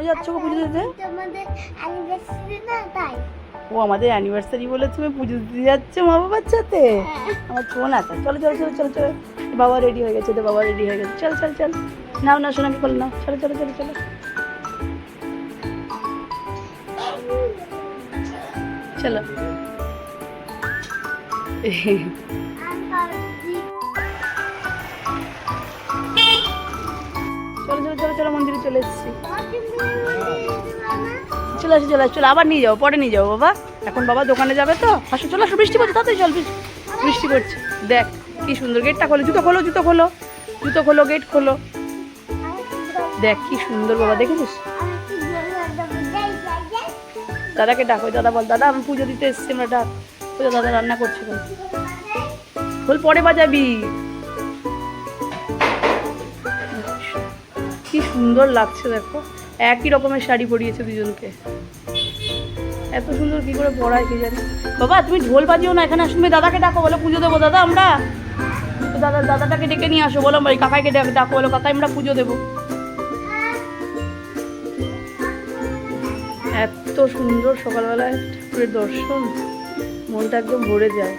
কোথায় যাচ্ছ পুজো দিতে? ও আমাদের অ্যানিভার্সারি বলে তুমি পুজো দিতে যাচ্ছ মা বাবার সাথে আমার ফোন আছে চলো চলো চলো চলো চলো। বাবা রেডি হয়ে গেছে তো বাবা রেডি হয়ে গেছে। চল চল চল। নাও না সোনাকে করো নাও। চলো চলো চলো চলো। চলো। চলো মন্দিরে চলে এসেছি। চলে আসো চলে আসো, চলো, আবার নিয়ে যাব পরে নিয়ে যাব বাবা। এখন বাবা দোকানে যাবে তো। আসো, চলো, আসো, বৃষ্টি পড়ছে, তাড়াতাড়ি চল, বৃষ্টি পড়ছে। দেখ, কি সুন্দর গেটটা খোলো, জুতো খোলো জুতো খোলো জুতো খোলো গেট খোলো। দেখ, কি সুন্দর বাবা, দেখেছিস? দাদাকে ডাকো, দাদা বল, দাদা, আমি পুজো দিতে এসেছি, আমরা ডাক। পুজো দাদা রান্না করছে খোল পরে বাজাবি। কি সুন্দর লাগছে দেখো। একই রকমের শাড়ি পরিয়েছে দুজনকে। এত সুন্দর কি করে পড়ায় কে জানি। বাবা, তুমি ঢোল বাজিও না, এখানে আসবে দাদাকে ডাকো, বলো পুজো দেবো, দাদা, আমরা। দাদা, দাদাটাকে ডেকে নিয়ে আসো, বলো ভাই কাকাইকে ডাকো, বলো, কাকাই, আমরা পুজো দেবো। এত সুন্দর সকালবেলায় ঠাকুরের দর্শন। মনটা একদম ভরে যায়।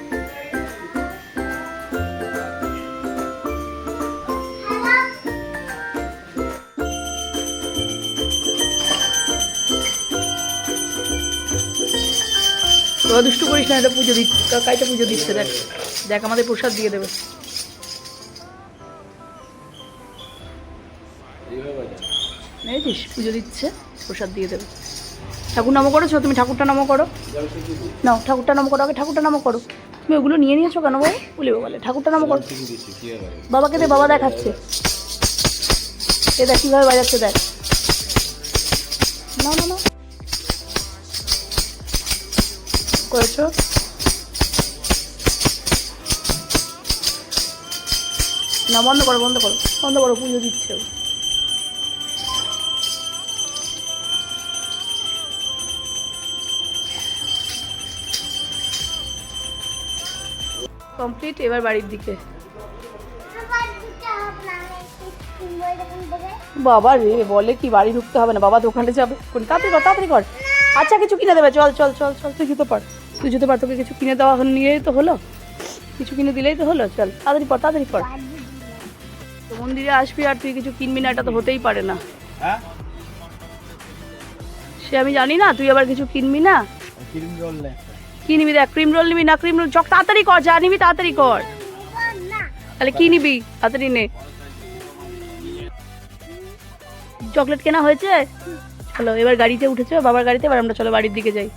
তোরা দুষ্টু করিস না, এটা পুজো দিচ্ছে। কাকাইটা পুজো দিচ্ছে, দেখ। দেখ, আমাদের প্রসাদ দিয়ে দেবে। দেখেছিস? পুজো দিচ্ছে, প্রসাদ দিয়ে দেবে। ঠাকুর নামও করেছ? তুমি ঠাকুরটা নামও করো। নাও, ঠাকুরটা নামও করো। আগে ঠাকুরটা নামও করো। তুমি ওগুলো নিয়ে নিয়েছো কেন বাবু? বলে বলে। ঠাকুরটা নামও করো। বাবাকে দে, বাবা দেখাচ্ছে। এ দেখ, কীভাবে বাজাচ্ছে, দেখ। না না না করেছ? না, বন্ধ করো বন্ধ করো বন্ধ করো, পুজো দিচ্ছে। কমপ্লিট এবার বাড়ির দিকে। বাবা রে, বলে কি বাড়ি ঢুকতে হবে না? বাবা দোকানে যাবে। কোন তাড়াতাড়ি কর তাড়াতাড়ি কর। আচ্ছা কিছু কিনে দেবে, চল চল চল চল, তুই জুতো পর। তুই পর তোকে কিছু কিনে দেওয়া হল- নিলেই তো হলো। কিছু কিনে দিলেই তো হলো চল তাড়াতাড়ি পর তাড়াতাড়ি পর। তো মন্দিরে আসবি আর তুই কিছু কিনবি না এটা তো হতেই পারে না। হ্যাঁ? সে আমি জানি না তুই আবার কিছু কিনবি না? ক্রিম রোল নে। কি নিবি দেখ ক্রিম রোল নিবি না ক্রিম রোল চক তাড়াতাড়ি কর যা নিবি তাড়াতাড়ি কর। তাহলে কি নিবি? তাড়াতাড়ি নে। চকলেট কেনা হয়েছে? চলো এবার গাড়িতে উঠেছে বাবার গাড়িতে এবার আমরা চলো বাড়ির দিকে যাই।